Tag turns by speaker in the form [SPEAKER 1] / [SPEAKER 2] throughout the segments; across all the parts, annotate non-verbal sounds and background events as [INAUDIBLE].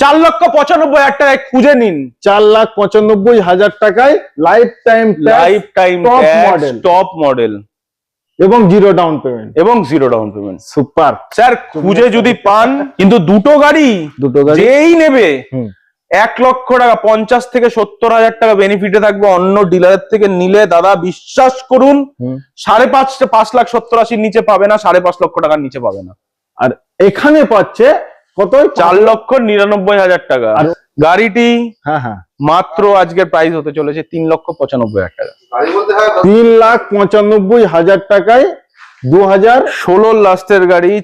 [SPEAKER 1] চার লক্ষ পঁচানব্বই হাজার টাকায় খুঁজে নিন।
[SPEAKER 2] চার লাখ পঁচানব্বই হাজার টাকায় life time
[SPEAKER 1] life time top model
[SPEAKER 2] এবং জিরো ডাউন পেমেন্ট
[SPEAKER 1] এবং zero down payment
[SPEAKER 2] super
[SPEAKER 1] sir খুঁজে যদি পান কিন্তু দুটো গাড়ি
[SPEAKER 2] দুটো গাড়ি।
[SPEAKER 1] যেই নেবে এক লক্ষ টাকা পঞ্চাশ থেকে সত্তর হাজার টাকা বেনিফিটে থাকবে অন্য ডিলারের থেকে। নিলে দাদা বিশ্বাস করুন সাড়ে পাঁচ পাঁচ লাখ সত্তর আশির নিচে পাবে না সাড়ে পাঁচ লক্ষ টাকার নিচে পাবে না।
[SPEAKER 2] আর এখানে পাচ্ছে কত
[SPEAKER 1] চার লক্ষ নিরানব্বই হাজার টাকা।
[SPEAKER 2] আর-
[SPEAKER 1] গাড়িটি
[SPEAKER 2] হ্যাঁ হ্যাঁ।
[SPEAKER 1] মাত্র আজকের প্রাইস হতে চলেছে তিন লক্ষ পঁচানব্বই হাজার টাকা।
[SPEAKER 2] তিন লাখ পঁচানব্বই হাজার টাকায় দু হাজার
[SPEAKER 1] ষোলো লাস্টের গাড়ি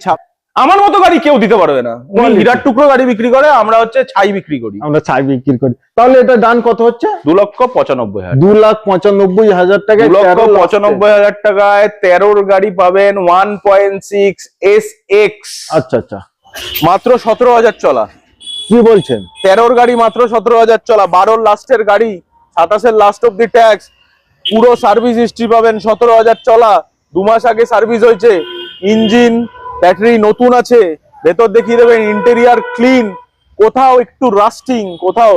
[SPEAKER 1] আমার মতো গাড়ি কেউ দিতে পারবে না। হীরার টুকরো গাড়ি বিক্রি করে আমরা হচ্ছে ছাই বিক্রি করি।
[SPEAKER 2] আমরা ছাই বিক্রি করি। তাহলে এটা ডান কত হচ্ছে?
[SPEAKER 1] দু লক্ষ পঁচানব্বই হাজার।
[SPEAKER 2] দু লাখ পঁচানব্বই হাজার
[SPEAKER 1] দু
[SPEAKER 2] টাকায়
[SPEAKER 1] লক্ষ
[SPEAKER 2] 13
[SPEAKER 1] পঁচানব্বই হাজার টাকায় তেরোর গাড়ি পাবেন one point six S X.
[SPEAKER 2] আচ্ছা আচ্ছা।
[SPEAKER 1] মাত্র সতেরো হাজার চলা।
[SPEAKER 2] কি বলছেন?
[SPEAKER 1] তেরোর গাড়ি মাত্র সতেরো হাজার চলা বারোর লাস্টের গাড়ি সাতাশের লাস্ট অব দি ট্যাক্স পুরো সার্ভিস হিস্ট্রি পাবেন সতেরো হাজার চলা। দু মাস আগে সার্ভিস হয়েছে ইঞ্জিন ব্যাটারি নতুন আছে ভেতর দেখিয়ে দেবেন ইন্টেরিয়ার ক্লিন কোথাও একটু রাস্টিং কোথাও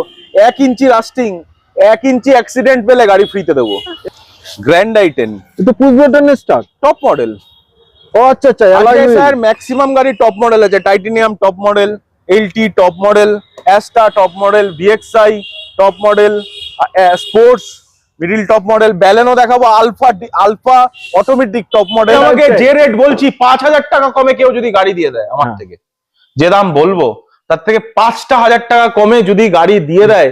[SPEAKER 1] এক ইঞ্চি রাস্টিং এক ইঞ্চি অ্যাক্সিডেন্ট পেলে গাড়ি ফ্রিতে দেবো। গ্র্যান্ড আই টেন
[SPEAKER 2] এটা পুশ স্টার্ট
[SPEAKER 1] টপ মডেল
[SPEAKER 2] ও আচ্ছা আচ্ছা
[SPEAKER 1] স্যার ম্যাক্সিমাম গাড়ি টপ মডেল আছে Titanium top model LT top model Asta top model VXI top model sports middle top model Baleno দেখাবো Alpha Alpha automatic top model
[SPEAKER 2] আমাকে
[SPEAKER 1] আমাকে যে রেট বলছি পাঁচ হাজার টাকা কমে কেউ যদি গাড়ি দিয়ে দেয় আমার
[SPEAKER 2] হ্যাঁ।
[SPEAKER 1] থেকে। যে দাম বলব তার থেকে পাঁচটা হাজার টাকা কমে যদি গাড়ি দিয়ে দেয়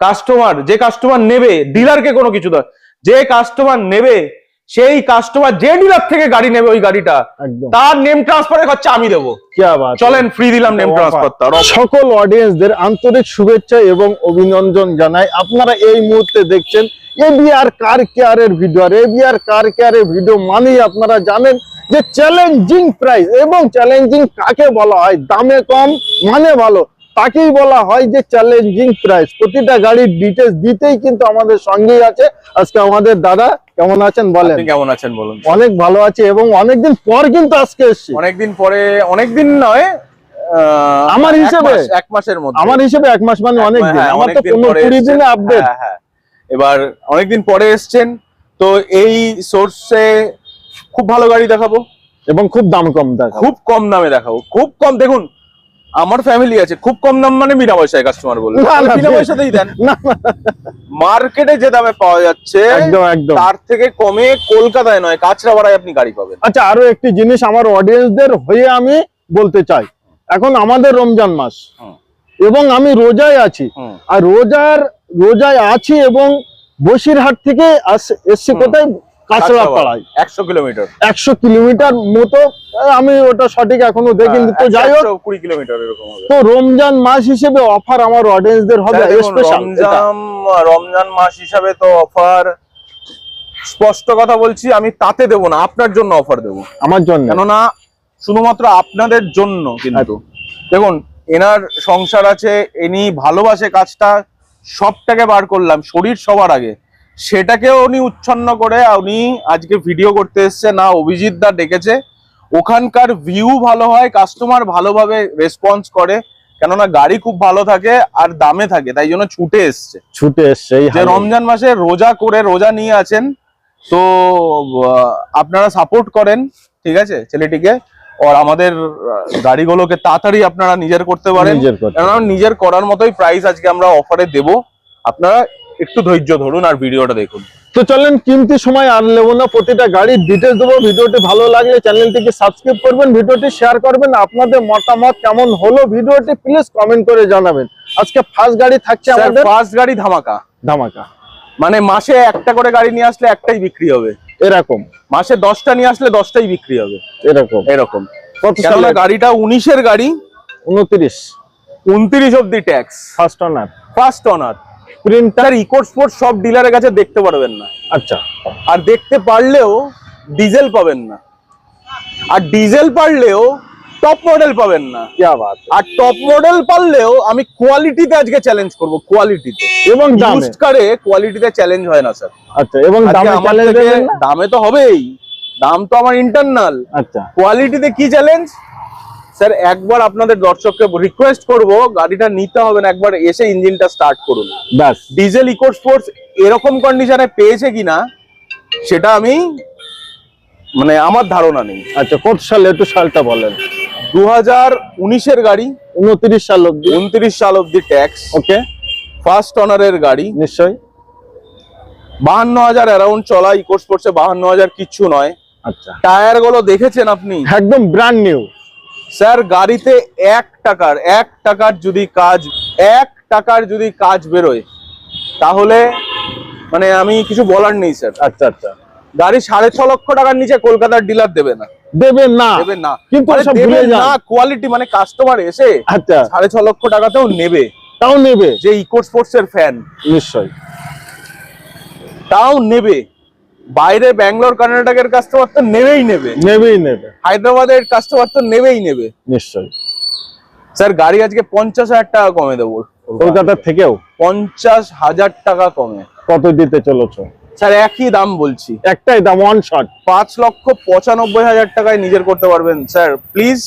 [SPEAKER 1] কাস্টমার যে কাস্টমার নেবে ডিলারকে কোনো কিছু দেয় যে কাস্টমার নেবে সেই কাস্টমার যে ডিলার থেকে গাড়ি নেবে ওই গাড়িটা তার নেম ট্রান্সফারের খরচা আমি দেবো। চলেন ফ্রি দিলাম নেম ট্রান্সফার তার
[SPEAKER 2] সকল অডিয়েন্সদের আন্তরিক শুভেচ্ছা এবং অভিনন্দন জানাই। আপনারা এই মুহূর্তে দেখছেন এবিআর কার কেয়ারের ভিডিও আর এবিআর কার কেয়ারের ভিডিও মানেই আপনারা জানেন যে চ্যালেঞ্জিং প্রাইস এবং চ্যালেঞ্জিং কাকে বলা হয়? দামে কম মানে ভালো। তাকেই বলা হয় যে চ্যালেঞ্জিং প্রাইস প্রতিটা গাড়ির ডিটেলস দিতেই কিন্তু আমাদের সঙ্গেই আছে। আজকে আমাদের দাদা কেমন আছেন বলেন?
[SPEAKER 1] আপনি কেমন আছেন বলুন?
[SPEAKER 2] অনেক ভালো আছে এবং অনেকদিন পর কিন্তু আজকে এসছি।
[SPEAKER 1] অনেকদিন পরে অনেকদিন নয়
[SPEAKER 2] আমার হিসেবে?
[SPEAKER 1] এক মাসের মধ্যে।
[SPEAKER 2] আমার হিসেবে এক মাস মানে অনেক দিন।
[SPEAKER 1] হ্যাঁ,
[SPEAKER 2] আমার তো পনেরো কুড়ি। দিনে আপডেট
[SPEAKER 1] হ্যাঁ, হ্যাঁ। এবার অনেকদিন পরে এসছেন তো এই সোর্সে খুব ভালো গাড়ি দেখাবো।
[SPEAKER 2] এবং খুব দাম কম দেখা
[SPEAKER 1] খুব কম দামে দেখাবো। খুব কম দেখুন আমার ফ্যামিলি আছে খুব কম দাম মানে বিনা পয়সায় কাস্টমার বলবে
[SPEAKER 2] না, না,
[SPEAKER 1] বিনা পয়সাতেই দেন মার্কেটে যে দামে পাওয়া যাচ্ছে
[SPEAKER 2] একদম একদম।
[SPEAKER 1] তার থেকে কমে কলকাতায় নয় কাঁচরাপাড়ায় আপনি গাড়ি পাবেন।
[SPEAKER 2] আচ্ছা আরও একটি জিনিস আমার অডিয়েন্সদের হয়ে আমি বলতে চাই। এখন আমাদের রমজান মাস। এবং আমি রোজায় আছি। আর রোজার রোজায় আছি এবং বসিরহাট থেকে এসছি কোথায়?
[SPEAKER 1] একশো কিলোমিটার।
[SPEAKER 2] একশো কিলোমিটার মতো আমি ওটা সঠিক এখনও দেখিনি তো যাই হোক।
[SPEAKER 1] কুড়ি কিলোমিটার এরকম
[SPEAKER 2] তো রমজান মাস হিসেবে অফার আমার অডিয়েন্সদের হবে
[SPEAKER 1] রমজান রমজান মাস হিসাবে তো অফার স্পষ্ট কথা বলছি আমি তাতে দেবো না আপনার জন্য অফার দেবো।
[SPEAKER 2] আমার জন্য।
[SPEAKER 1] কেননা শুধুমাত্র আপনাদের জন্য কিন্তু। দেখুন এনার সংসার আছে এনি ভালোবাসে কাজটা সবটাকে বার করলাম শরীর সবার আগে। সেটাকেও উনি উচ্ছন্ন করে উনি আজকে ভিডিও করতে এসছে। না অভিজিৎ দা ডেকেছে। ওখানকার ভিউ ভালো হয় কাস্টমার ভালোভাবে রেসপন্স করে। কেননা গাড়ি খুব ভালো থাকে আর দামে থাকে তাই জন্য ছুটে এসছে।
[SPEAKER 2] ছুটে এসছে
[SPEAKER 1] যে রমজান মাসে রোজা করে রোজা নিয়ে আছেন তো আপনারা সাপোর্ট করেন ঠিক আছে ছেলেটিকে। আর আমাদের গাড়িগুলোকে তাড়াতাড়ি আপনারা নিজের করতে পারেন। কেননা নিজের করার মতোই প্রাইস আজকে আমরা অফারে দেব। আপনারা একটু ধৈর্য ধরুন আর ভিডিওটা দেখুন।
[SPEAKER 2] তো চলেন কিমতি সময় আর নেব না প্রতিটা গাড়ির ডিটেলস দেবো ভিডিওটি ভালো লাগলে চ্যানেলটিকে সাবস্ক্রাইব করবেন ভিডিওটি শেয়ার করবেন আপনাদের মতামত কেমন হলো ভিডিওটি প্লিজ কমেন্ট করে জানাবেন। আজকে ফার্স্ট গাড়ি থাকছে আমাদের
[SPEAKER 1] ফার্স্ট গাড়ি ধামাকা।
[SPEAKER 2] ধামাকা।
[SPEAKER 1] মানে মাসে একটা করে গাড়ি নিয়ে আসলে একটাই বিক্রি হবে।
[SPEAKER 2] এরকম।
[SPEAKER 1] মাসে দশটা নিয়ে আসলে দশটাই বিক্রি হবে।
[SPEAKER 2] এরকম।
[SPEAKER 1] এরকম। কেননা গাড়িটা উনিশের গাড়ি।
[SPEAKER 2] উনত্রিশ।
[SPEAKER 1] উনত্রিশ অব্দি tax
[SPEAKER 2] first owner
[SPEAKER 1] first owner
[SPEAKER 2] printer
[SPEAKER 1] EcoSport সব ডিলারের কাছে দেখতে পারবেন না।
[SPEAKER 2] আচ্ছা।
[SPEAKER 1] আর দেখতে পারলেও ডিজেল পাবেন না। আর ডিজেল পারলেও টপ মডেল পাবেন না। আর টপ মডেল পারলেও আমি কোয়ালিটিতে আজকে চ্যালেঞ্জ করব কোয়ালিটিতে
[SPEAKER 2] এবং
[SPEAKER 1] ইউজড কারে কোয়ালিটিতে চ্যালেঞ্জ হয় না স্যার
[SPEAKER 2] আচ্ছা এবং দামে চ্যালেঞ্জ
[SPEAKER 1] দামে তো হবেই। দাম তো আমার ইন্টারনাল
[SPEAKER 2] আচ্ছা।
[SPEAKER 1] কোয়ালিটিতে কি চ্যালেঞ্জ স্যার একবার আপনাদের দর্শককে রিকোয়েস্ট করব গাড়িটা নিতে হবে না একবার এসে ইঞ্জিনটা স্টার্ট করুন।
[SPEAKER 2] ব্যাস।
[SPEAKER 1] ডিজেল ইকো স্পোর্টস এরকম কন্ডিশনে পেয়েছে কিনা সেটা আমি মানে আমার ধারণা নেই।
[SPEAKER 2] আচ্ছা কত সালে একটু সালটা বলেন।
[SPEAKER 1] দু হাজার উনিশের গাড়ি
[SPEAKER 2] উনত্রিশ সাল অব্দি
[SPEAKER 1] উনত্রিশ সাল অব্দি ট্যাক্স
[SPEAKER 2] ওকে।
[SPEAKER 1] ফার্স্ট অনারের গাড়ি।
[SPEAKER 2] নিশ্চয়ই।
[SPEAKER 1] বাহান্ন হাজার অ্যারাউন্ড চলা ইকো স্পোর্টসে বাহান্ন হাজার কিচ্ছু নয়।
[SPEAKER 2] আচ্ছা।
[SPEAKER 1] টায়ারগুলো দেখেছেন আপনি?
[SPEAKER 2] একদম ব্র্যান্ড নিউ
[SPEAKER 1] স্যার গাড়িতে এক টাকার এক টাকার যদি কাজ এক টাকার যদি কাজ বেরোয় তাহলে মানে আমি কিছু বলার নেই স্যার।
[SPEAKER 2] আচ্ছা আচ্ছা।
[SPEAKER 1] গাড়ি সাড়ে ছ লক্ষ টাকার নিচে কলকাতার ডিলার দেবে না।
[SPEAKER 2] দেবেন না।
[SPEAKER 1] দেবে না।
[SPEAKER 2] কিন্তু
[SPEAKER 1] দেবে না কোয়ালিটি মানে কাস্টমার এসে
[SPEAKER 2] আচ্ছা।
[SPEAKER 1] সাড়ে ছ লক্ষ টাকাতেও নেবে।
[SPEAKER 2] তাও নেবে।
[SPEAKER 1] যে ইকো স্পোর্টস এর ফ্যান তাও নেবে। বাইরে ব্যাঙ্গালোর কর্ণাটকের কাস্টমার তো নেবেই নেবে।
[SPEAKER 2] নেবেই নেবে।
[SPEAKER 1] হায়দ্রাবাদের কাস্টমার তো নেবেই নেবে।
[SPEAKER 2] নিশ্চয়ই।
[SPEAKER 1] স্যার গাড়ি আজকে পঞ্চাশ হাজার টাকা কমে দেবো।
[SPEAKER 2] কলকাতা থেকেও?
[SPEAKER 1] পঞ্চাশ হাজার টাকা কমে।
[SPEAKER 2] কত দিতে চলেছো?
[SPEAKER 1] স্যার একই দাম বলছি।
[SPEAKER 2] একটাই দাম ওয়ান শট
[SPEAKER 1] পাঁচ লক্ষ পঁচানব্বই হাজার টাকায় নিজের করতে পারবেন স্যার। প্লিজ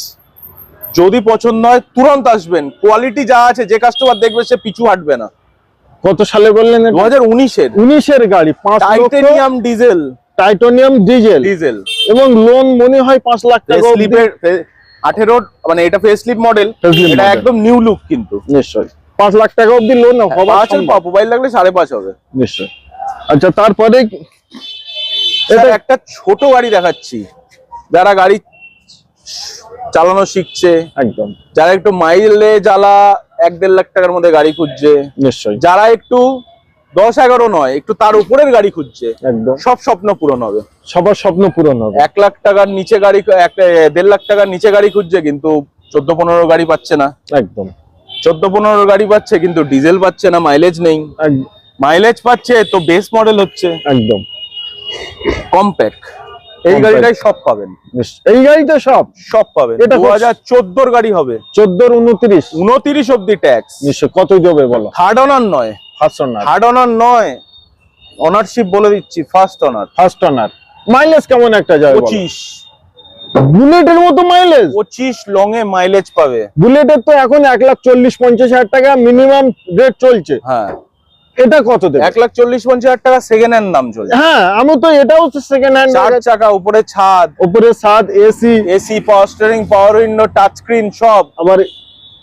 [SPEAKER 1] যদি পছন্দ হয় তুরন্ত আসবেন। কোয়ালিটি যা আছে যে কাস্টমার দেখবে সে পিছু হাঁটবে না।
[SPEAKER 2] কত সালে বললেন
[SPEAKER 1] দু হাজার উনিশের।
[SPEAKER 2] উনিশের গাড়ি
[SPEAKER 1] Titanium diesel.
[SPEAKER 2] Titanium diesel.
[SPEAKER 1] Diesel.
[SPEAKER 2] এবং লোন মনে হয় পাঁচ লাখ টাকা
[SPEAKER 1] আঠেরো মানে এটা ফেস স্লিপ মডেল এটা একদম নিউ লুক কিন্তু।
[SPEAKER 2] নিশ্চয়ই। পাঁচ লাখ টাকা অব্দি লোন
[SPEAKER 1] পাঁচ মোবাইল লাগলে সাড়ে পাঁচ হবে।
[SPEAKER 2] নিশ্চয় আচ্ছা তারপরে
[SPEAKER 1] এটা একটা ছোট গাড়ি দেখাচ্ছি। যারা গাড়ি চালানো শিখছে
[SPEAKER 2] একদম।
[SPEAKER 1] যারা একটু মাইলে জ্বালা এক দেড় লাখ টাকার মধ্যে গাড়ি খুঁজছে।
[SPEAKER 2] নিশ্চয়ই।
[SPEAKER 1] যারা একটু দশ এগারো নয় একটু তার উপরের গাড়ি খুঁজছে।
[SPEAKER 2] একদম।
[SPEAKER 1] সব স্বপ্ন পূরণ হবে।
[SPEAKER 2] সবার স্বপ্ন পূরণ হবে।
[SPEAKER 1] এক লাখ টাকার নিচে গাড়ি এক দেড় লাখ টাকার নিচে গাড়ি খুঁজছে কিন্তু চোদ্দ পনেরো গাড়ি পাচ্ছে না।
[SPEAKER 2] একদম।
[SPEAKER 1] চোদ্দ পনেরো গাড়ি পাচ্ছে কিন্তু ডিজেল পাচ্ছে না মাইলেজ নেই। মাইলেজ পাচ্ছে তো বেস মডেল হচ্ছে।
[SPEAKER 2] একদম।
[SPEAKER 1] কম্প্যাক্ট এই গাড়িটাই সব পাবেন।
[SPEAKER 2] এই গাড়িটা সব।
[SPEAKER 1] সব পাবেন।
[SPEAKER 2] এটা
[SPEAKER 1] দু হাজার চোদ্দোর গাড়ি হবে।
[SPEAKER 2] চোদ্দোর উনত্রিশ।
[SPEAKER 1] উনতিরিশ অব্দি ট্যাক্স
[SPEAKER 2] নিশ্চয় কতই দেবে বলো?
[SPEAKER 1] থার্ড অনার নয়।
[SPEAKER 2] ফার্স্ট অনার
[SPEAKER 1] থার্ড অনার নয়। অনারশিপ বলে দিচ্ছি first owner
[SPEAKER 2] first owner mileage কেমন একটা যাবে?
[SPEAKER 1] পঁচিশ।
[SPEAKER 2] বুলেটের মতো মাইলেজ
[SPEAKER 1] পঁচিশ লং এ মাইলেজ পাবে।
[SPEAKER 2] বুলেটের তো এখন এক লাখ চল্লিশ পঞ্চাশ হাজার টাকা মিনিমাম রেট চলছে।
[SPEAKER 1] হ্যাঁ।
[SPEAKER 2] এটা কত দেবে?
[SPEAKER 1] এক লাখ চল্লিশ পঞ্চাশ টাকা সেকেন্ড হ্যান্ড দাম চলছে।
[SPEAKER 2] হ্যাঁ আমি তো এটাও সেকেন্ড হ্যান্ড
[SPEAKER 1] চার চাকা উপরে ছাদ।
[SPEAKER 2] উপরে সাত AC.
[SPEAKER 1] AC power steering power window touch screen সব।
[SPEAKER 2] আবার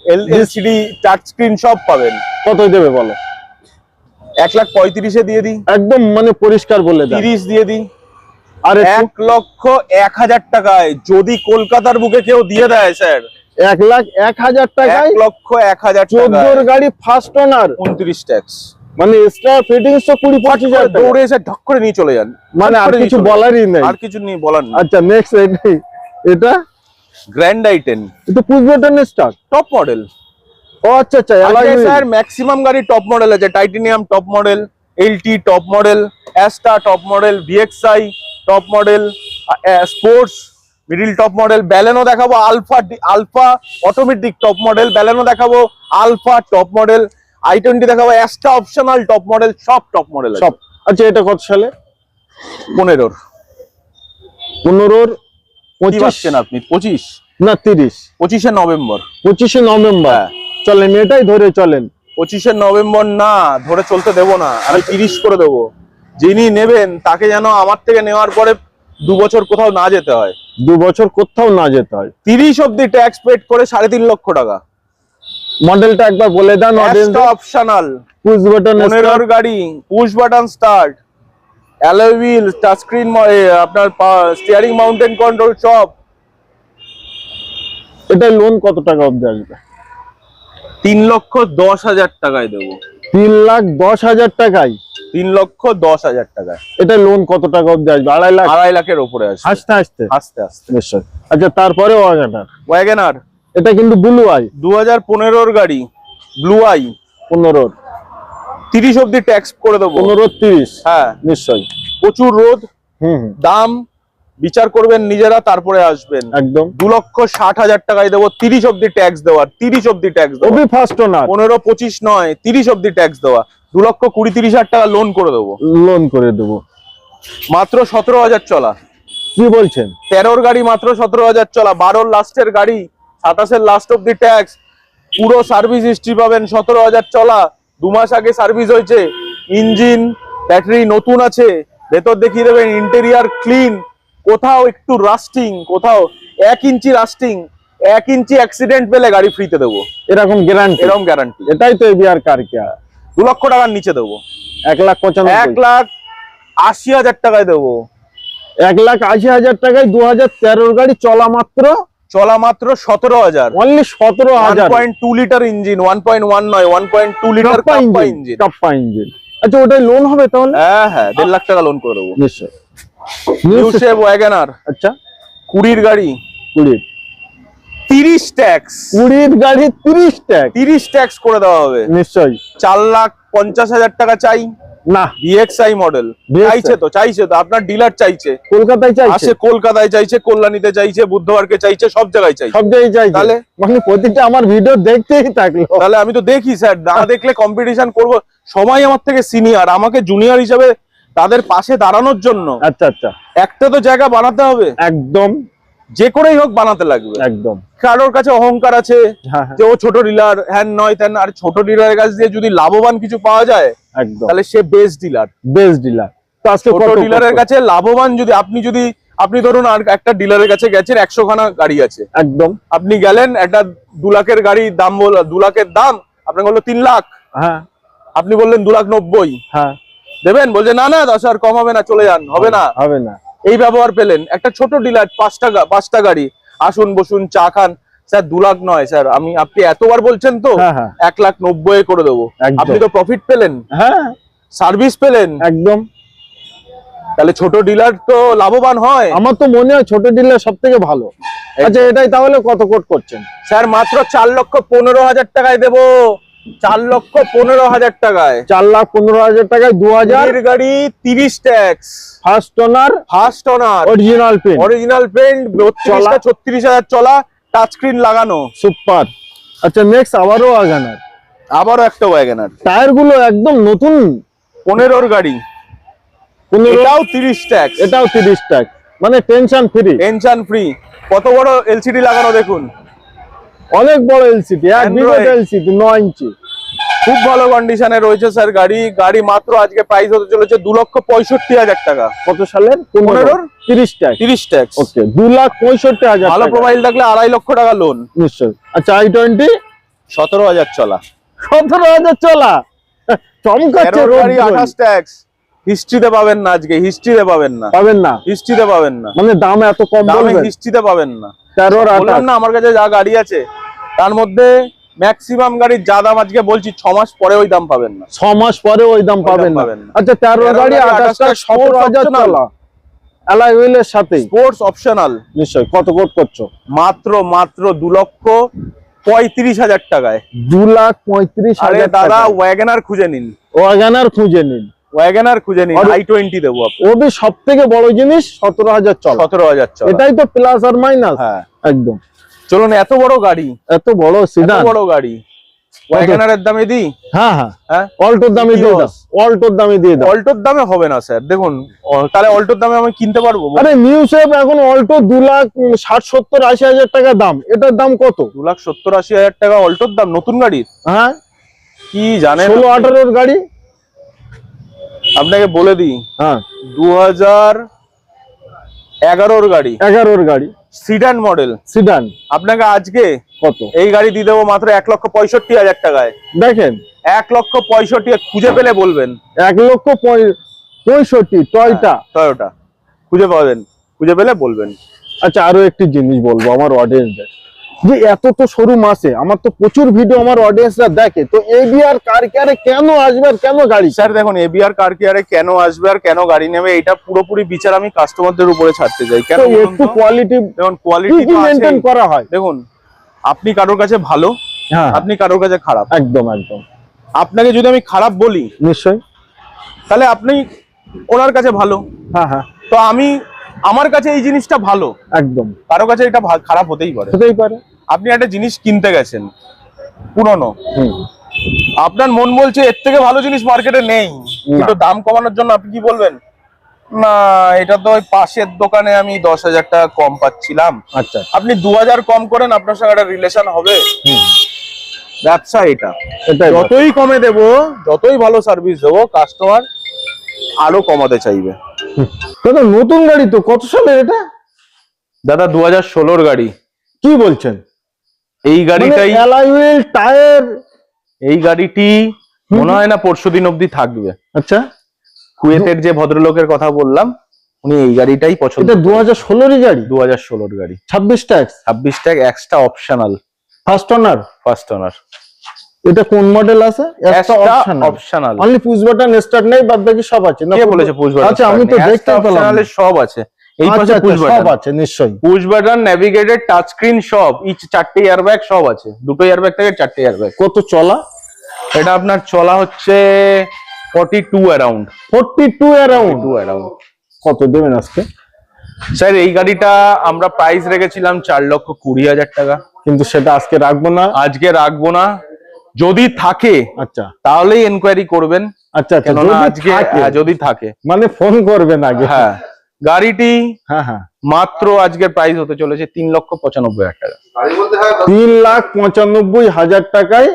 [SPEAKER 1] এলসিডি টাচ স্ক্রিন সব পাবেন।
[SPEAKER 2] কতই দেবে বলো?
[SPEAKER 1] এক লাখ পঁয়ত্রিশে দিয়ে দিই।
[SPEAKER 2] একদম মানে পরিষ্কার বলে
[SPEAKER 1] তিরিশ দিয়ে দিই।
[SPEAKER 2] আর
[SPEAKER 1] এক লক্ষ এক হাজার টাকায় যদি কলকাতার বুকে কেউ দিয়ে দেয় স্যার।
[SPEAKER 2] এক লাখ এক হাজার টাকায়
[SPEAKER 1] এক লক্ষ এক হাজার
[SPEAKER 2] চোদ্দোর গাড়ি ফার্স্ট ওনার
[SPEAKER 1] উনত্রিশ ট্যাক্স
[SPEAKER 2] মানে এক্সট্রা ফিটিংস তো কুড়ি পঁচিশ হাজার
[SPEAKER 1] দৌড়ে এসে ঢক করে নিয়ে চলে যান।
[SPEAKER 2] মানে আর কিছু বলারই নেই।
[SPEAKER 1] আর কিছু নেই বলার নেই।
[SPEAKER 2] আচ্ছা নেক্সট এটা?
[SPEAKER 1] গ্র্যান্ড আইটেন
[SPEAKER 2] এটা পুশ বাটনের স্টার্ট
[SPEAKER 1] টপ মডেল
[SPEAKER 2] ও আচ্ছা আচ্ছা wheel।
[SPEAKER 1] স্যার ম্যাক্সিমাম গাড়ি টপ মডেল আছে। Titanium top model LT top model Asta top model VXI top model sports middle top model Baleno দেখাবো Alpha Alpha automatic top model Baleno দেখাবো Alpha top model I twenty দেখাবো Asta optional top model সব top model
[SPEAKER 2] সব। আচ্ছা এটা কত সালে?
[SPEAKER 1] পনেরোর।
[SPEAKER 2] পনেরোর পঁচিশ?
[SPEAKER 1] পাচ্ছেন আপনি? পঁচিশ?
[SPEAKER 2] না তিরিশ।
[SPEAKER 1] পঁচিশে নভেম্বর।
[SPEAKER 2] পঁচিশে নভেম্বর।
[SPEAKER 1] হ্যাঁ।
[SPEAKER 2] চলেন এটাই ধরে চলেন।
[SPEAKER 1] পঁচিশে নভেম্বর না ধরে চলতে দেবো না। আমি তিরিশ করে দেবো। যিনি নেবেন তাকে যেন আমার থেকে নেওয়ার পরে দু বছর কোথাও না যেতে হয়।
[SPEAKER 2] দু বছর কোথাও না যেতে হয়।
[SPEAKER 1] তিরিশ অব্দি ট্যাক্স পেড করে সাড়ে তিন লক্ষ টাকা।
[SPEAKER 2] মডেলটা একবার বলে দেন অডিয়েন্স
[SPEAKER 1] অপশনাল
[SPEAKER 2] পুশ বাটন
[SPEAKER 1] পনেরোর গাড়ি push button start alloy wheel touch screen আপনার স্টিয়ারিং মাউন্টেন কন্ট্রোল সব।
[SPEAKER 2] এটা লোন কত টাকা অবধি আসবে?
[SPEAKER 1] তিন লক্ষ দশ হাজার টাকায় দেবো।
[SPEAKER 2] তিন লাখ দশ হাজার টাকায়?
[SPEAKER 1] তিন লক্ষ দশ হাজার টাকায়।
[SPEAKER 2] এটা লোন কত টাকা অবধি আসবে? আড়াই লাখ?
[SPEAKER 1] আড়াই লাখের উপরে আসবে।
[SPEAKER 2] আসতে আসতে।
[SPEAKER 1] আস্তে আস্তে।
[SPEAKER 2] নিশ্চয় আচ্ছা তারপরে ওয়াগানার
[SPEAKER 1] ওয়াগেনার
[SPEAKER 2] এটা কিন্তু ব্লু আই
[SPEAKER 1] দু হাজার পনেরোর গাড়ি ব্লু আই
[SPEAKER 2] পনেরোর।
[SPEAKER 1] তিরিশ অব্দি ট্যাক্স করে দেবো।
[SPEAKER 2] পনেরো তিরিশ।
[SPEAKER 1] হ্যাঁ।
[SPEAKER 2] নিশ্চয়
[SPEAKER 1] প্রচুর রোদ। দাম বিচার করবেন নিজেরা তারপরে আসবেন।
[SPEAKER 2] একদম।
[SPEAKER 1] দু লক্ষ ষাট হাজার টাকায় দেবো তিরিশ অব্দি ট্যাক্স দেওয়ার তিরিশ অব্দি ট্যাক্স
[SPEAKER 2] ওবি ফার্স্ট ওনার
[SPEAKER 1] পনেরো পঁচিশ নয় তিরিশ অব্দি ট্যাক্স দেওয়া। দু লক্ষ কুড়ি তিরিশ হাজার টাকা লোন করে দেবো।
[SPEAKER 2] লোন করে দেবো।
[SPEAKER 1] মাত্র সতেরো হাজার চলা।
[SPEAKER 2] কি বলছেন?
[SPEAKER 1] তেরোর গাড়ি মাত্র সতেরো হাজার চলা। বারোর লাস্টের গাড়ি সাতাশের লাস্ট অব দি ট্যাক্স পুরো সার্ভিস হিস্ট্রি পাবেন সতেরো হাজার চলা দু মাস আগে সার্ভিস হয়েছে ইঞ্জিন ব্যাটারি নতুন আছে ভেতর দেখিয়ে দেবেন ইন্টেরিয়ার ক্লিন কোথাও একটু রাস্টিং কোথাও এক ইঞ্চি রাস্টিং এক ইঞ্চি অ্যাক্সিডেন্ট পেলে গাড়ি ফ্রিতে দেবো।
[SPEAKER 2] এরকম গ্যারান্টি
[SPEAKER 1] এরকম গ্যারান্টি
[SPEAKER 2] এটাই তো এবিআর কার কেয়ার
[SPEAKER 1] দু লক্ষ টাকার নিচে দেবো।
[SPEAKER 2] এক লাখ পঁচানব্বই।
[SPEAKER 1] এক লাখ আশি হাজার টাকায় দেবো।
[SPEAKER 2] এক লাখ আশি হাজার টাকায় দু হাজার তেরোর গাড়ি চলা মাত্র
[SPEAKER 1] চলা মাত্র সতেরো হাজার।
[SPEAKER 2] অনলি সতেরো হাজার।
[SPEAKER 1] Point two litre engine one point one নয় one point two litre
[SPEAKER 2] engine Kappa engine আচ্ছা ওটাই লোন হবে তাহলে?
[SPEAKER 1] হ্যাঁ হ্যাঁ দেড় লাখ টাকা লোন করে দেবো।
[SPEAKER 2] নিশ্চয়।
[SPEAKER 1] ইউসেফ ওয়াগনার
[SPEAKER 2] আচ্ছা।
[SPEAKER 1] কুড়ির গাড়ি।
[SPEAKER 2] কুড়ির।
[SPEAKER 1] তিরিশ ট্যাক্স
[SPEAKER 2] কুড়ির গাড়ি তিরিশ ট্যাগ
[SPEAKER 1] তিরিশ ট্যাক্স করে দেওয়া হবে।
[SPEAKER 2] নিশ্চয়ই।
[SPEAKER 1] চার লাখ পঞ্চাশ হাজার টাকা চাই।
[SPEAKER 2] না।
[SPEAKER 1] মডেল চাইছে তো চাইছে তো আপনার ডিলার চাইছে।
[SPEAKER 2] কলকাতায় চাইছে।
[SPEAKER 1] আসে কলকাতায় চাইছে কল্যাণীতে চাইছে বুদ্ধবারকে চাইছে সব জায়গায় চাইছে।
[SPEAKER 2] সব জায়গায় চাইছে।
[SPEAKER 1] তাহলে?
[SPEAKER 2] মানে প্রতিটা আমার ভিডিও দেখতেই থাকল।
[SPEAKER 1] তাহলে আমি তো দেখি স্যার। না দেখলে কম্পিটিশন করব। সবাই আমার থেকে সিনিয়র আমাকে জুনিয়র হিসাবে তাদের পাশে দাঁড়ানোর জন্য
[SPEAKER 2] আচ্ছা আচ্ছা।
[SPEAKER 1] একটা তো জায়গা বানাতে হবে।
[SPEAKER 2] একদম।
[SPEAKER 1] যে করেই হোক বানাতে লাগবে।
[SPEAKER 2] একদম।
[SPEAKER 1] কারোর কাছে অহংকার আছে
[SPEAKER 2] হ্যাঁ হ্যাঁ।
[SPEAKER 1] যে ও ছোট ডিলার হ্যান নয় তেন আর ছোট ডিলারের কাছ দিয়ে যদি লাভবান কিছু পাওয়া যায়
[SPEAKER 2] একদম।
[SPEAKER 1] তাহলে সে বেস্ট ডিলার
[SPEAKER 2] বেস্ট ডিলার
[SPEAKER 1] ছোট ডিলারের কাছে লাভবান যদি আপনি যদি আপনি ধরুন আর একটা ডিলারের কাছে গেছেন একশো খানা গাড়ি আছে।
[SPEAKER 2] একদম।
[SPEAKER 1] আপনি গেলেন একটা দু লাখের গাড়ির দাম বল দু লাখের দাম আপনাকে বলল তিন লাখ।
[SPEAKER 2] হ্যাঁ।
[SPEAKER 1] আপনি বললেন দু লাখ নব্বই।
[SPEAKER 2] হ্যাঁ।
[SPEAKER 1] দেবেন? বলছে না না দশ আর কম হবে না চলে যান। হবে না।
[SPEAKER 2] হবে না।
[SPEAKER 1] এই ব্যবহার পেলেন। একটা ছোট ডিলার পাঁচটা পাঁচটা গাড়ি। আসুন বসুন চা খান। স্যার দু লাখ নয় স্যার। আমি আপনি এতবার বলছেন তো
[SPEAKER 2] হ্যাঁ হ্যাঁ।
[SPEAKER 1] এক লাখ নব্বই করে দেবো। আপনি তো প্রফিট পেলেন।
[SPEAKER 2] হ্যাঁ।
[SPEAKER 1] সার্ভিস পেলেন।
[SPEAKER 2] একদম।
[SPEAKER 1] তাহলে ছোট ডিলার তো লাভবান হয়।
[SPEAKER 2] আমার তো মনে হয় ছোট ডিলার সব থেকে ভালো আচ্ছা এটাই তাহলে কত কোট করছেন?
[SPEAKER 1] স্যার মাত্র চার লক্ষ পনেরো হাজার টাকায় দেবো। চার লক্ষ পনেরো হাজার টাকায়।
[SPEAKER 2] চার লাখ পনেরো হাজার টাকায় দু হাজার
[SPEAKER 1] গাড়ি তিরিশ tax.
[SPEAKER 2] First owner
[SPEAKER 1] first owner
[SPEAKER 2] original paint
[SPEAKER 1] original paint
[SPEAKER 2] চলা।
[SPEAKER 1] ছত্রিশ হাজার চলা টাচ স্ক্রিন লাগানো।
[SPEAKER 2] সুপার আচ্ছা নেক্সট আবারও আগানার
[SPEAKER 1] আবারও একটা ওয়াগনার
[SPEAKER 2] টায়ারগুলো একদম নতুন।
[SPEAKER 1] পনেরোর গাড়ি। এটাও তিরিশ ট্যাক্স।
[SPEAKER 2] এটাও তিরিশ টাক মানে টেনশন ফ্রি
[SPEAKER 1] টেনশন ফ্রি কত বড় এলসিডি লাগানো দেখুন।
[SPEAKER 2] অনেক বড় এলসিডি এক। বিঘত এলসিডি নয় ইঞ্চি।
[SPEAKER 1] খুব ভালো কন্ডিশনে রয়েছে স্যার গাড়ি গাড়ি মাত্র আজকে প্রাইস হতে চলেছে দু লক্ষ পঁয়ষট্টি হাজার টাকা।
[SPEAKER 2] কত সালের? পনেরোর? তিরিশ টাক
[SPEAKER 1] তিরিশ ট্যাক্স
[SPEAKER 2] ওকে দু লাখ পঁয়ষট্টি হাজার
[SPEAKER 1] ভালো। প্রোফাইল থাকলে আড়াই লক্ষ টাকা লোন
[SPEAKER 2] নিশ্চয়। আচ্ছা আই টোয়েন্টি
[SPEAKER 1] সতেরো হাজার চলা।
[SPEAKER 2] সতেরো হাজার চলা। চমকাচ্ছে
[SPEAKER 1] আঠাশ ট্যাক্স হিস্ট্রিতে পাবেন না আজকে হিস্ট্রিতে পাবেন না।
[SPEAKER 2] পাবেন না?
[SPEAKER 1] হিস্ট্রিতে পাবেন না।
[SPEAKER 2] মানে দাম এত কম
[SPEAKER 1] দামে হিস্ট্রিতে পাবেন না।
[SPEAKER 2] তেরোর
[SPEAKER 1] বললাম না আমার কাছে যা গাড়ি আছে তার মধ্যে ম্যাক্সিমাম গাড়ির যা দাম আজকে বলছি ছ মাস পরে ওই দাম পাবেন না।
[SPEAKER 2] ছ মাস পরে ওই দাম পাবেন না। আচ্ছা তেরোর গাড়ি
[SPEAKER 1] গাড়ি
[SPEAKER 2] আঠাশটা
[SPEAKER 1] আঠাশটা
[SPEAKER 2] সতেরো হাজার
[SPEAKER 1] optional।
[SPEAKER 2] অ্যালাই হুইলের সাথেই।
[SPEAKER 1] স্পোর্টস অপশনাল
[SPEAKER 2] নিশ্চয় কত কোট করছ?
[SPEAKER 1] মাত্র মাত্র দু লক্ষ পঁয়ত্রিশ হাজার টাকায়।
[SPEAKER 2] দু লাখ পঁয়ত্রিশ হাজার
[SPEAKER 1] দাদা ওয়াগনার খুঁজে নিন।
[SPEAKER 2] ওয়াগানার খুঁজে নিন।
[SPEAKER 1] ওয়াগনার খুঁজে নিন আই টোয়েন্টি দেবো
[SPEAKER 2] ওবি সব থেকে বড় জিনিস সতেরো হাজার চলা।
[SPEAKER 1] সতেরো হাজার চলা।
[SPEAKER 2] এটাই তো প্লাস আর মাইনাস
[SPEAKER 1] হ্যাঁ।
[SPEAKER 2] একদম।
[SPEAKER 1] চলুন এত বড় গাড়ি।
[SPEAKER 2] এত বড়
[SPEAKER 1] এত
[SPEAKER 2] সিডান
[SPEAKER 1] বড় গাড়ি। ওয়াগনারের দামে দিই?
[SPEAKER 2] হ্যাঁ হ্যাঁ।
[SPEAKER 1] হ্যাঁ?
[SPEAKER 2] অল্টোর দামে দিয়ে দাও। অল্টোর দামে দিয়ে দাও।
[SPEAKER 1] অল্টোর দামে হবে না স্যার দেখুন তাহলে অল্টোর দামে আমি কিনতে পারব?
[SPEAKER 2] আরে নিউ শেপ এখন অল্টো দু লাখ ষাট সত্তর আশি হাজার টাকা দাম। এটার দাম কত?
[SPEAKER 1] দু লাখ সত্তর আশি হাজার টাকা অল্টোর দাম নতুন গাড়ির?
[SPEAKER 2] হ্যাঁ।
[SPEAKER 1] কি জানেন
[SPEAKER 2] ষোলো? আঠারোর গাড়ি?
[SPEAKER 1] আপনাকে বলে দিই
[SPEAKER 2] হ্যাঁ।
[SPEAKER 1] দু হাজার এগারোর গাড়ি।
[SPEAKER 2] এগারোর গাড়ি।
[SPEAKER 1] সিডান মডেল
[SPEAKER 2] সিডান
[SPEAKER 1] আপনাকে আজকে
[SPEAKER 2] কত?
[SPEAKER 1] এই গাড়ি দিয়ে দেবো মাত্র এক লক্ষ পঁয়ষট্টি হাজার টাকায়।
[SPEAKER 2] দেখেন।
[SPEAKER 1] এক লক্ষ পঁয়ষট্টি খুঁজে পেলে বলবেন।
[SPEAKER 2] এক লক্ষ পঁয়ষট্টি টয়টা।
[SPEAKER 1] টয়োটা খুঁজে পাবেন। খুঁজে পেলে বলবেন।
[SPEAKER 2] আচ্ছা আরও একটি জিনিস বলব আমার অডিয়েন্সদের যে এত তো শোরুম আছে আমার তো প্রচুর ভিডিও আমার অডিয়েন্সরা দেখে তো এবিআর কার কেয়ারে কেন আসবে আর কেন গাড়ি?
[SPEAKER 1] স্যার দেখুন এবিআর কার কেয়ারে কেন আসবে আর কেন গাড়ি নেবে এটা পুরোপুরি বিচার আমি কাস্টমারদের উপরে ছাড়তে চাই। কেন
[SPEAKER 2] একটু কোয়ালিটি
[SPEAKER 1] দেখুন কোয়ালিটি
[SPEAKER 2] মেনটেন করা হয়?
[SPEAKER 1] দেখুন আপনি কারোর কাছে ভালো
[SPEAKER 2] হ্যাঁ।
[SPEAKER 1] আপনি কারোর কাছে খারাপ।
[SPEAKER 2] একদম একদম।
[SPEAKER 1] আপনাকে যদি আমি খারাপ বলি
[SPEAKER 2] নিশ্চয়ই।
[SPEAKER 1] তাহলে আপনি ওনার কাছে ভালো।
[SPEAKER 2] হ্যাঁ হ্যাঁ।
[SPEAKER 1] তো আমি আমার কাছে এই জিনিসটা ভালো।
[SPEAKER 2] একদম।
[SPEAKER 1] কারও কাছে এটা খারাপ হতেই পারে।
[SPEAKER 2] হতেই পারে।
[SPEAKER 1] আপনি একটা জিনিস কিনতে গেছেন পুরনো। আপনার মন বলছে এর থেকে ভালো জিনিস মার্কেটে নেই। কিন্তু দাম কমানোর জন্য আপনি কি বলবেন? না এটা তো ওই পাশের দোকানে আমি দশ হাজার টাকা কম পাচ্ছিলাম।
[SPEAKER 2] আচ্ছা।
[SPEAKER 1] আপনি দু হাজার কম করেন আপনার সঙ্গে একটা রিলেশন হবে। ব্যবসা এটা। যতই কমে দেবো যতই ভালো সার্ভিস দেবো কাস্টমার আরও কমাতে চাইবে।
[SPEAKER 2] দাদা নতুন গাড়ি তো কত সালের এটা?
[SPEAKER 1] দাদা দু হাজার ষোলোর গাড়ি।
[SPEAKER 2] কি বলছেন?
[SPEAKER 1] এই গাড়িটাই
[SPEAKER 2] হুইল টায়ার
[SPEAKER 1] এই গাড়িটি মনে হয় না পরশু দিন অব্দি থাকবে।
[SPEAKER 2] আচ্ছা।
[SPEAKER 1] কুয়েতের যে ভদ্রলোকের কথা বললাম উনি এই গাড়িটাই পছন্দ
[SPEAKER 2] এটা দু হাজার ষোলোরই গাড়ি?
[SPEAKER 1] দু হাজার ষোলোর গাড়ি।
[SPEAKER 2] ছাব্বিশ ট্যাক্স
[SPEAKER 1] ছাব্বিশ টাক extra optional
[SPEAKER 2] first owner
[SPEAKER 1] first owner
[SPEAKER 2] এটা কোন মডেল আছে? একটা optional
[SPEAKER 1] optional
[SPEAKER 2] only push button start নেই বাদ বাকি সব আছে।
[SPEAKER 1] কে বলেছে পুশ বাটন
[SPEAKER 2] আচ্ছা আমি তো দেখতে পেলাম
[SPEAKER 1] সব আছে। এই
[SPEAKER 2] আচ্ছা,
[SPEAKER 1] পাশে
[SPEAKER 2] আচ্ছা,
[SPEAKER 1] পুশ
[SPEAKER 2] সব আছে নিশ্চয়ই।
[SPEAKER 1] Push button navigated touch screen সব। ইচ চারটে এয়ারব্যাগ সব আছে। দুটো এয়ারব্যাগ থেকে চারটে এয়ারব্যাগ
[SPEAKER 2] কত চলা?
[SPEAKER 1] এটা আপনার চলা হচ্ছে forty two around
[SPEAKER 2] forty two around
[SPEAKER 1] two around
[SPEAKER 2] কত দেবেন আজকে?
[SPEAKER 1] স্যার এই গাড়িটা আমরা প্রাইস রেখেছিলাম চার লক্ষ কুড়ি হাজার টাকা।
[SPEAKER 2] কিন্তু সেটা আজকে রাখব না।
[SPEAKER 1] আজকে রাখব না। যদি থাকে
[SPEAKER 2] আচ্ছা।
[SPEAKER 1] তাহলেই এনকোয়ারি করবেন।
[SPEAKER 2] আচ্ছা আচ্ছা
[SPEAKER 1] কেননা আজকে
[SPEAKER 2] থাকে,
[SPEAKER 1] হ্যাঁ, যদি থাকে।
[SPEAKER 2] মানে ফোন করবেন আগে।
[SPEAKER 1] হ্যাঁ। গাড়িটি
[SPEAKER 2] হ্যাঁ হ্যাঁ।
[SPEAKER 1] মাত্র আজকের প্রাইস হতে চলেছে তিন লক্ষ পঁচানব্বই হাজার টাকা।
[SPEAKER 2] তিন লাখ পঁচানব্বই হাজার টাকায়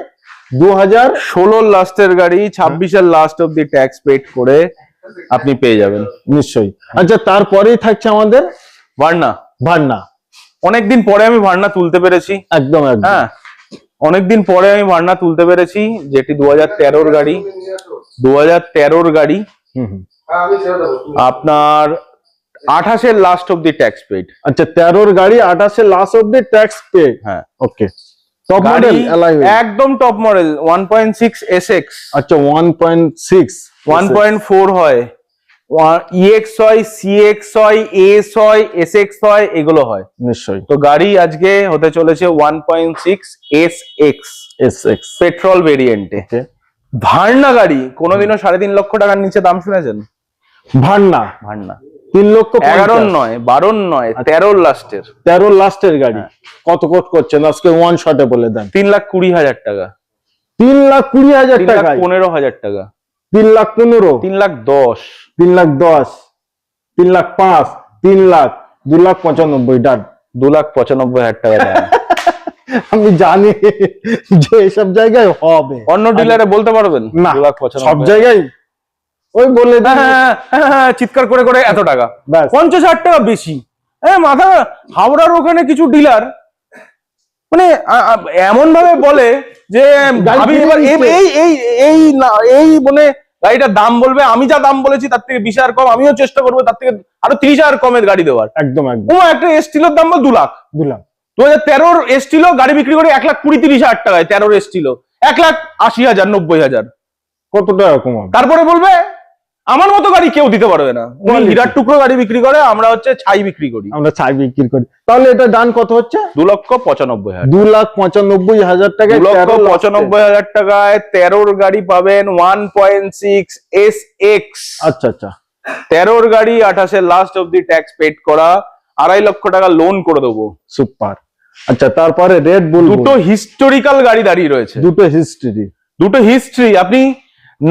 [SPEAKER 2] দু হাজার
[SPEAKER 1] ষোলোর লাস্টের গাড়ি ছাব্বিশের লাস্ট অব্দি ট্যাক্স পেড করে আপনি পেয়ে যাবেন।
[SPEAKER 2] নিশ্চয়ই। আচ্ছা তারপরেই থাকছে আমাদের
[SPEAKER 1] ভার্না।
[SPEAKER 2] ভার্না।
[SPEAKER 1] অনেকদিন পরে আমি ভার্না তুলতে পেরেছি।
[SPEAKER 2] একদম একদম।
[SPEAKER 1] হ্যাঁ। অনেকদিন পরে আমি ভার্না তুলতে পেরেছি যেটি দু হাজার তেরোর গাড়ি। দু হাজার তেরোর গাড়ি। আপনার আঠাশের লাস্ট অব্দি ট্যাক্স পেড
[SPEAKER 2] আচ্ছা তেরোর গাড়ি আঠাশে লাস্ট অব্দি ট্যাক্স পেড
[SPEAKER 1] হ্যাঁ।
[SPEAKER 2] ওকে টপ মডেল
[SPEAKER 1] একদম top model one point six S X
[SPEAKER 2] আচ্ছা one point six
[SPEAKER 1] one point four হয়। ইএক্স হয় সিএক্স হয় এস হয় এস এক্স হয় এগুলো হয়।
[SPEAKER 2] নিশ্চয়ই।
[SPEAKER 1] তো গাড়ি আজকে হতে চলেছে one point six S X
[SPEAKER 2] S X
[SPEAKER 1] petrol ভেরিয়েন্টে। Verna গাড়ি কোনোদিনও সাড়ে তিন লক্ষ টাকার নিচে দাম শুনেছেন?
[SPEAKER 2] Verna
[SPEAKER 1] Verna.
[SPEAKER 2] তিন লক্ষ পঞ্চাশ।
[SPEAKER 1] নয় বারোর নয় তেরোর লাস্টের।
[SPEAKER 2] তেরো লাস্টের গাড়ি। কত কোট করছেন? আজকে ওয়ান শটে বলে দেন।
[SPEAKER 1] তিন লাখ কুড়ি হাজার টাকা।
[SPEAKER 2] তিন লাখ কুড়ি হাজার টাকা
[SPEAKER 1] পনেরো হাজার টাকা।
[SPEAKER 2] তিন লাখ পনেরো।
[SPEAKER 1] তিন লাখ দশ।
[SPEAKER 2] তিন লাখ দশ তিন লাখ পাঁচ তিন লাখ দু লাখ পঁচানব্বই ডান।
[SPEAKER 1] দু লাখ পঁচানব্বই হাজার টাকা দাম। [LAUGHS]
[SPEAKER 2] আমি জানি যে এসব জায়গায় হবে।
[SPEAKER 1] অন্য ডিলারে বলতে পারবেন?
[SPEAKER 2] না
[SPEAKER 1] দু লাখ
[SPEAKER 2] সব জায়গায় ওই বলে
[SPEAKER 1] হ্যাঁ, হ্যাঁ, হ্যাঁ, চিৎকার করে করে এত টাকা? পঞ্চাশ হাজার টাকা বেশি। হ্যাঁ মাথা হাওড়ার ওখানে কিছু ডিলার মানে এমন ভাবে বলে যে এই এই এই এই মানে গাড়িটার দাম বলবে আমি যা দাম বলেছি তার থেকে বিশ হাজার কম আমিও চেষ্টা করব তার থেকে আরও ত্রিশ হাজার কমের গাড়ি দেওয়ার।
[SPEAKER 2] একদম একদম।
[SPEAKER 1] একটা এসটিলোর দাম বল দু লাখ।
[SPEAKER 2] দু লাখ।
[SPEAKER 1] দু হাজার তেরোর এসটিলো গাড়ি বিক্রি করে এক লাখ কুড়ি তিরিশ হাজার টাকায় তেরোর এসটিলো এক লাখ আশি হাজার নব্বই হাজার।
[SPEAKER 2] কতটা কম
[SPEAKER 1] তারপরে বলবে আমার মতো গাড়ি কেউ দিতে পারবে না। হীরার টুকরো গাড়ি বিক্রি করে আমরা হচ্ছে ছাই বিক্রি করি।
[SPEAKER 2] আমরা ছাই বিক্রি করি। তাহলে এটা ডান কত হচ্ছে?
[SPEAKER 1] দু লক্ষ পঁচানব্বই হাজার।
[SPEAKER 2] দু লাখ পঁচানব্বই হাজার
[SPEAKER 1] দু লক্ষ পঁচানব্বই হাজার টাকায় তেরোর গাড়ি পাবেন one point six S X
[SPEAKER 2] আচ্ছা আচ্ছা।
[SPEAKER 1] তেরোর গাড়ি আঠাশে লাস্ট অব্দি ট্যাক্স পেড করা আড়াই লক্ষ টাকা লোন করে দেবো।
[SPEAKER 2] সুপার। আচ্ছা তারপরে রেড বুল
[SPEAKER 1] দুটো হিস্টোরিক্যাল গাড়ি দাঁড়িয়ে রয়েছে।
[SPEAKER 2] দুটো হিস্ট্রি
[SPEAKER 1] দুটো হিস্ট্রি আপনি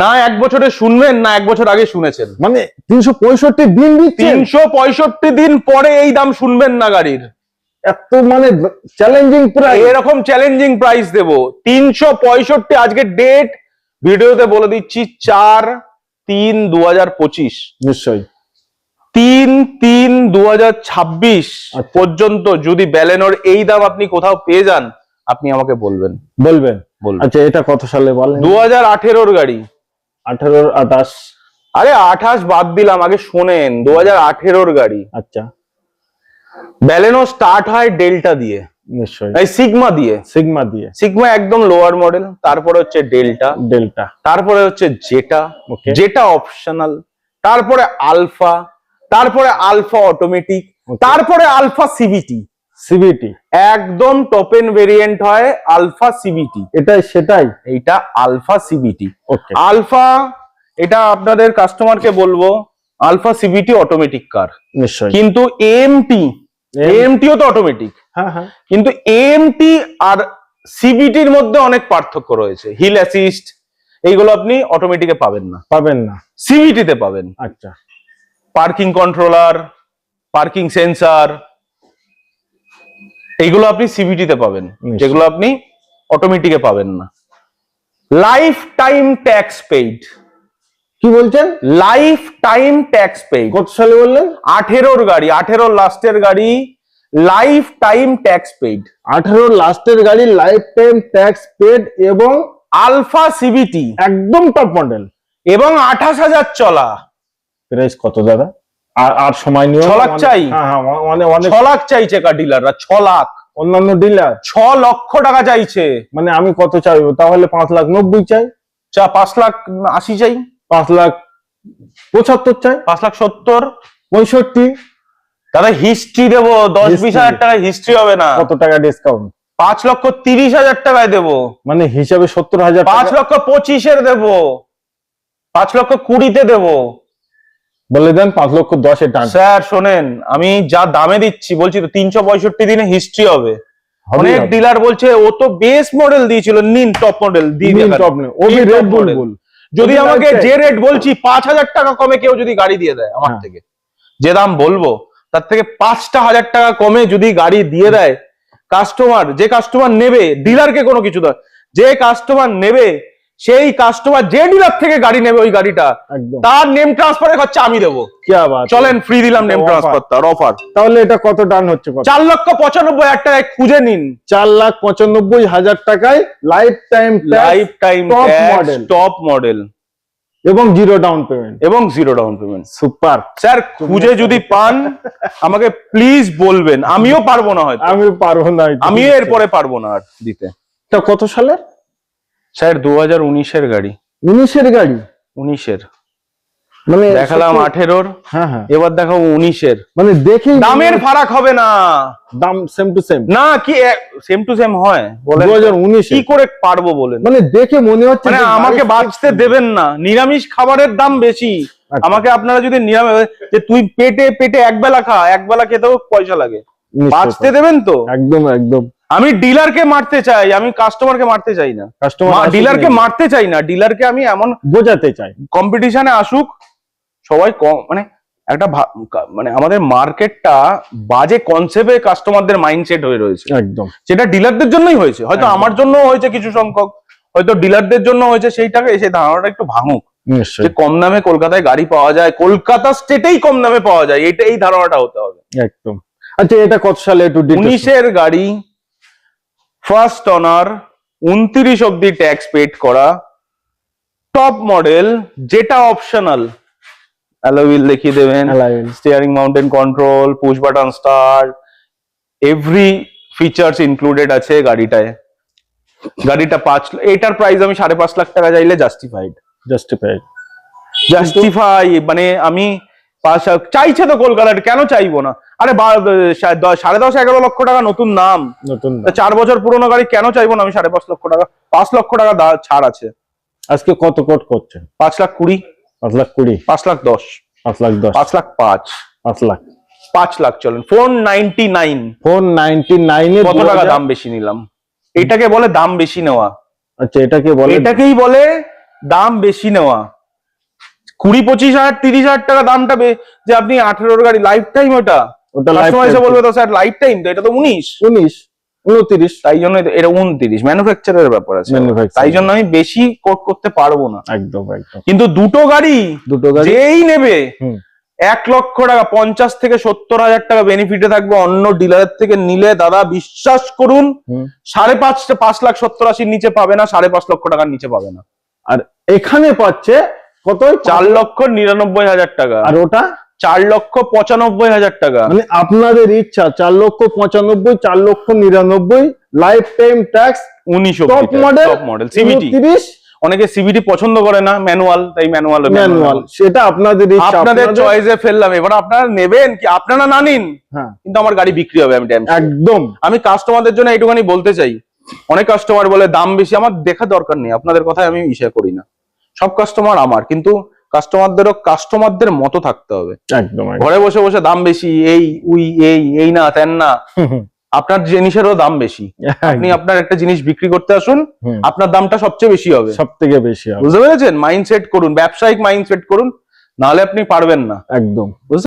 [SPEAKER 1] না এক বছরে শুনবেন না এক বছর আগে শুনেছেন।
[SPEAKER 2] মানে তিনশো পঁয়ষট্টি দিন
[SPEAKER 1] তিনশো পঁয়ষট্টি দিন পরে এই দাম শুনবেন না গাড়ির।
[SPEAKER 2] এত মানে চ্যালেঞ্জিং প্রাইস
[SPEAKER 1] এরকম চ্যালেঞ্জিং প্রাইস দেব। তিনশো পঁয়ষট্টি আজকে ডেট ভিডিওতে বলে দিচ্ছি চার তিন দু হাজার পঁচিশ।
[SPEAKER 2] নিশ্চয়ই।
[SPEAKER 1] তিন তিন দু হাজার ছাব্বিশ
[SPEAKER 2] আচ্ছা।
[SPEAKER 1] পর্যন্ত যদি ব্যালেনোর এই দাম আপনি কোথাও পেয়ে যান আপনি আমাকে বলবেন।
[SPEAKER 2] বলবেন। আচ্ছা এটা কত সালে বলেন?
[SPEAKER 1] দু হাজার আঠেরোর গাড়ি।
[SPEAKER 2] আঠারো আঠাশ।
[SPEAKER 1] আরে আঠাশ বাদ দিলাম আগে শোনেন দু হাজার আঠেরোর গাড়ি।
[SPEAKER 2] আচ্ছা।
[SPEAKER 1] ব্যালেনো স্টার্ট হয় ডেল্টা দিয়ে।
[SPEAKER 2] নিশ্চয়ই।
[SPEAKER 1] সিগমা দিয়ে।
[SPEAKER 2] সিগমা দিয়ে।
[SPEAKER 1] সিগমা একদম লোয়ার মডেল তারপরে হচ্ছে ডেল্টা।
[SPEAKER 2] ডেল্টা।
[SPEAKER 1] তারপরে হচ্ছে জেটা। অপশনাল তারপরে আলফা তারপরে আলফা অটোমেটিক তারপরে আলফা সিবিটি
[SPEAKER 2] সিবিটি
[SPEAKER 1] একদম টপ এন ভেরিয়েন্ট হয় আলফা সিবিটি
[SPEAKER 2] এটাই সেটাই?
[SPEAKER 1] এইটা আলফা সিবিটি
[SPEAKER 2] ওকে
[SPEAKER 1] আলফা এটা আপনাদের কাস্টমারকে বলব আলফা সিবিটি অটোমেটিক কার
[SPEAKER 2] নিশ্চয়ই।
[SPEAKER 1] কিন্তু এএমটি এএমটিও তো অটোমেটিক
[SPEAKER 2] হ্যাঁ হ্যাঁ।
[SPEAKER 1] কিন্তু এএমটি আর সিবিটির মধ্যে অনেক পার্থক্য রয়েছে। হিল অ্যাসিস্ট এইগুলো আপনি অটোমেটিকে পাবেন না।
[SPEAKER 2] পাবেন না।
[SPEAKER 1] সিবিটিতে পাবেন।
[SPEAKER 2] আচ্ছা।
[SPEAKER 1] পার্কিং কন্ট্রোলার পার্কিং সেন্সার এইগুলো আপনি সিভিটি তে পাবেন। যেগুলো আপনি অটোমেটিকে পাবেন না। লাইফ টাইম ট্যাক্স পেইড
[SPEAKER 2] কি বলছেন?
[SPEAKER 1] লাইফ টাইম ট্যাক্স পেইড
[SPEAKER 2] কত সালে বললেন?
[SPEAKER 1] আঠেরোর গাড়ি আঠেরোর লাস্টের গাড়ি লাইফ টাইম ট্যাক্স পেইড
[SPEAKER 2] আঠারো লাস্টের গাড়ি লাইফ টাইম ট্যাক্স পেড এবং
[SPEAKER 1] আলফা সিবিটি
[SPEAKER 2] একদম টপ মডেল
[SPEAKER 1] এবং আঠাশ হাজার চলা।
[SPEAKER 2] প্রাইস কত দাদা? আর আর সময় নিয়ে
[SPEAKER 1] ছ লাখ চাই?
[SPEAKER 2] হ্যাঁ হ্যাঁ অনেক অনেক
[SPEAKER 1] ছ লাখ চাইছে কার ডিলাররা ছ লাখ
[SPEAKER 2] অন্যান্য ডিলার
[SPEAKER 1] ছ লক্ষ টাকা চাইছে।
[SPEAKER 2] মানে আমি কত চাইব? তাহলে পাঁচ লাখ নব্বই চাই।
[SPEAKER 1] চা পাঁচ লাখ আশি চাই।
[SPEAKER 2] পাঁচ লাখ পঁচাত্তর চাই।
[SPEAKER 1] পাঁচ লাখ সত্তর।
[SPEAKER 2] পঁয়ষট্টি।
[SPEAKER 1] দাদা হিস্ট্রি দেবো। দশ বিশ
[SPEAKER 2] History।
[SPEAKER 1] হাজার টাকা হিস্ট্রি হবে না।
[SPEAKER 2] কত টাকা ডিসকাউন্ট
[SPEAKER 1] পাঁচ লক্ষ তিরিশ হাজার টাকায় দেবো।
[SPEAKER 2] মানে হিসাবে সত্তর হাজার
[SPEAKER 1] পাঁচ। লক্ষ পঁচিশের দেবো। পাঁচ লক্ষ কুড়িতে দেবো।
[SPEAKER 2] বলে দেন পাঁচ লক্ষ দশে টান।
[SPEAKER 1] স্যার শোনেন আমি যা দামে দিচ্ছি বলছি তো তিনশো পঁয়ষট্টি দিনে হিস্ট্রি হবে। অনেক ডিলার বলছে ও তো বেস মডেল দিয়েছিল নিন টপ মডেল দিয়ে
[SPEAKER 2] রেড বুল।
[SPEAKER 1] যদি আমাকে যে রেট বলছি পাঁচ হাজার টাকা কমে কেউ যদি গাড়ি দিয়ে দেয় আমার
[SPEAKER 2] হ্যাঁ।
[SPEAKER 1] থেকে। যে দাম বলব তার থেকে পাঁচটা হাজার টাকা কমে যদি গাড়ি দিয়ে দেয় কাস্টমার যে কাস্টমার নেবে ডিলারকে কোনো কিছু দেয় যে কাস্টমার নেবে সেই কাস্টমার যে ডিলার থেকে গাড়ি নেবে ওই গাড়িটা তার নেম ট্রান্সফারের খরচা আমি দেবো। চলেন ফ্রি দিলাম নেম। ট্রান্সফার তার অফার
[SPEAKER 2] তাহলে এটা কত ডান হচ্ছে
[SPEAKER 1] চার লক্ষ পঁচানব্বই হাজার টাকায় খুঁজে নিন।
[SPEAKER 2] চার লাখ পঁচানব্বই হাজার টাকায় life time
[SPEAKER 1] life time. Top model
[SPEAKER 2] এবং জিরো ডাউন পেমেন্ট
[SPEAKER 1] এবং zero down payment
[SPEAKER 2] super
[SPEAKER 1] sir খুঁজে যদি পান আমাকে প্লিজ বলবেন। আমিও পারব না হয়তো।
[SPEAKER 2] আমি পারব না
[SPEAKER 1] আমিও এরপরে পারব না আর দিতে।
[SPEAKER 2] এটা কত সালের?
[SPEAKER 1] স্যার দু হাজার উনিশের গাড়ি।
[SPEAKER 2] উনিশের গাড়ি?
[SPEAKER 1] উনিশের।
[SPEAKER 2] মানে
[SPEAKER 1] দেখালাম আঠেরোর।
[SPEAKER 2] হ্যাঁ হ্যাঁ।
[SPEAKER 1] এবার দেখাবো উনিশের।
[SPEAKER 2] মানে দেখেই
[SPEAKER 1] দামের ফারাক হবে না।
[SPEAKER 2] দাম সেম টু সেম
[SPEAKER 1] না কি সেম টু সেম হয়
[SPEAKER 2] দু হাজার উনিশে
[SPEAKER 1] কি করে পারব বলেন?
[SPEAKER 2] মানে দেখে মনে হচ্ছে
[SPEAKER 1] মানে আমাকে বাঁচতে দেবেন না। নিরামিষ খাবারের দাম বেশি।
[SPEAKER 2] আচ্ছা।
[SPEAKER 1] আমাকে আপনারা যদি নিরামিষ যে তুই পেটে পেটে এক বেলা খা এক বেলা খেতেও পয়সা লাগে। বাঁচতে দেবেন তো?
[SPEAKER 2] একদম একদম।
[SPEAKER 1] আমি ডিলারকে মারতে চাই আমি কাস্টমারকে মারতে চাই না।
[SPEAKER 2] কাস্টমার
[SPEAKER 1] ডিলারকে মারতে চাই না ডিলারকে আমি এমন
[SPEAKER 2] বোঝাতে চাই।
[SPEAKER 1] কম্পিটিশনে আসুক সবাই কম মানে একটা মানে আমাদের মার্কেটটা বাজে কনসেপ্টে কাস্টমারদের মাইন্ডসেট হয়ে রয়েছে।
[SPEAKER 2] একদম।
[SPEAKER 1] সেটা ডিলারদের জন্যই হয়েছে। হয়তো আমার জন্য হয়েছে কিছু সংখ্যক হয়তো ডিলারদের জন্য হয়েছে সেইটাকে সেই ধারণাটা একটু ভাঙুক। যে কম দামে কলকাতায় গাড়ি পাওয়া যায় কলকাতা স্টেটেই কম দামে পাওয়া যায় এটা এই ধারণাটা হতে হবে।
[SPEAKER 2] একদম। আচ্ছা এটা কত সালে একটু
[SPEAKER 1] উনিশের গাড়ি ফার্স্ট অনার উনত্রিশ অব্দি ট্যাক্স পেড করা। টপ মডেল যেটা অপশনাল অ্যালোভিল দেখিয়ে দেবেন। Steering mounted control push button start every features included আছে গাড়িটায়। গাড়িটা পাঁচ এটার প্রাইস আমি সাড়ে পাঁচ লাখ টাকা চাইলে জাস্টিফাইড
[SPEAKER 2] জাস্টিফাইড
[SPEAKER 1] জাস্টিফাই মানে আমি চাইছে তো কলকাতার কেন চাইব না? আরে সাড়ে দশ এগারো লক্ষ টাকা নতুন নাম।
[SPEAKER 2] নতুন
[SPEAKER 1] চার বছর পুরোনো গাড়ি কেন চাইব না? আমি সাড়ে পাঁচ লক্ষ টাকা পাঁচ লক্ষ টাকা ছাড় আছে।
[SPEAKER 2] আজকে কত কোট করছেন
[SPEAKER 1] পাঁচ লাখ কুড়ি।
[SPEAKER 2] পাঁচ লাখ কুড়ি।
[SPEAKER 1] পাঁচ লাখ দশ।
[SPEAKER 2] পাঁচ লাখ দশ।
[SPEAKER 1] পাঁচ লাখ পাঁচ।
[SPEAKER 2] পাঁচ লাখ।
[SPEAKER 1] পাঁচ লাখ চলেন। Four ninety nine.
[SPEAKER 2] Four ninety নাইনে
[SPEAKER 1] কত টাকা দাম বেশি নিলাম? এটাকে বলে দাম বেশি নেওয়া।
[SPEAKER 2] আচ্ছা এটাকে বলে
[SPEAKER 1] এটাকেই বলে দাম বেশি নেওয়া। কুড়ি পঁচিশ হাজার তিরিশ হাজার টাকা দামটা যে আপনি আঠেরোর গাড়ি লাইফ টাইম ওটা
[SPEAKER 2] ওটা
[SPEAKER 1] বলবে তো স্যার লাইফ টাইম তো এটা তো উনিশ।
[SPEAKER 2] উনিশ। উনত্রিশ
[SPEAKER 1] তাই জন্য এটা- এটা উনত্রিশ। ম্যানুফ্যাকচারের ব্যাপার আছে। তাই জন্য আমি বেশি কোট করতে পারব না।
[SPEAKER 2] একদম একদম।
[SPEAKER 1] কিন্তু দুটো গাড়ি
[SPEAKER 2] দুটো গাড়ি।
[SPEAKER 1] যেই নেবে এক লক্ষ টাকা পঞ্চাশ থেকে সত্তর হাজার টাকা বেনিফিটে থাকবে অন্য ডিলারের থেকে। নিলে দাদা বিশ্বাস করুন সাড়ে পাঁচ পাঁচ লাখ সত্তর আশির নিচে পাবে না সাড়ে পাঁচ লক্ষ টাকার নিচে পাবে না।
[SPEAKER 2] আর এখানে পাচ্ছে কত
[SPEAKER 1] চার লক্ষ নিরানব্বই হাজার টাকা।
[SPEAKER 2] আর ওটা?
[SPEAKER 1] চার লক্ষ পঁচানব্বই হাজার টাকা।
[SPEAKER 2] মানে আপনাদের ইচ্ছা চার লক্ষ পঁচানব্বই চার লক্ষ নিরানব্বই লাইফ টাইম ট্যাক্স
[SPEAKER 1] উনিশ
[SPEAKER 2] top model
[SPEAKER 1] top model CBT
[SPEAKER 2] উনত্রিশ।
[SPEAKER 1] অনেকে সিবিটি পছন্দ করে না ম্যানুয়াল তাই ম্যানুয়াল
[SPEAKER 2] ম্যানুয়াল সেটা আপনাদের
[SPEAKER 1] আপনাদের চয়েসে ফেললাম। এবার আপনারা নেবেন কি? আপনারা না নিন
[SPEAKER 2] হ্যাঁ।
[SPEAKER 1] কিন্তু আমার গাড়ি বিক্রি হবে আমি
[SPEAKER 2] একদম।
[SPEAKER 1] আমি কাস্টমারদের জন্য এইটুখানি বলতে চাই। অনেক কাস্টমার বলে দাম বেশি আমার দেখা দরকার নেই। আপনাদের কথায় আমি ইসে করি না। সব কাস্টমার আমার কিন্তু কাস্টমারদেরও কাস্টমারদের মতো থাকতে হবে।
[SPEAKER 2] একদম।
[SPEAKER 1] ঘরে বসে বসে দাম বেশি এই উই এই এই না তেন না। [LAUGHS] আপনার জিনিসেরও দাম বেশি। [LAUGHS] আপনি আপনার একটা জিনিস বিক্রি করতে আসুন আপনার দামটা সবচেয়ে বেশি হবে।
[SPEAKER 2] সব থেকে বেশি
[SPEAKER 1] বুঝতে পেরেছেন? মাইন্ডসেট করুন ব্যবসায়িক মাইন্ডসেট করুন নাহলে আপনি পারবেন না।
[SPEAKER 2] একদম।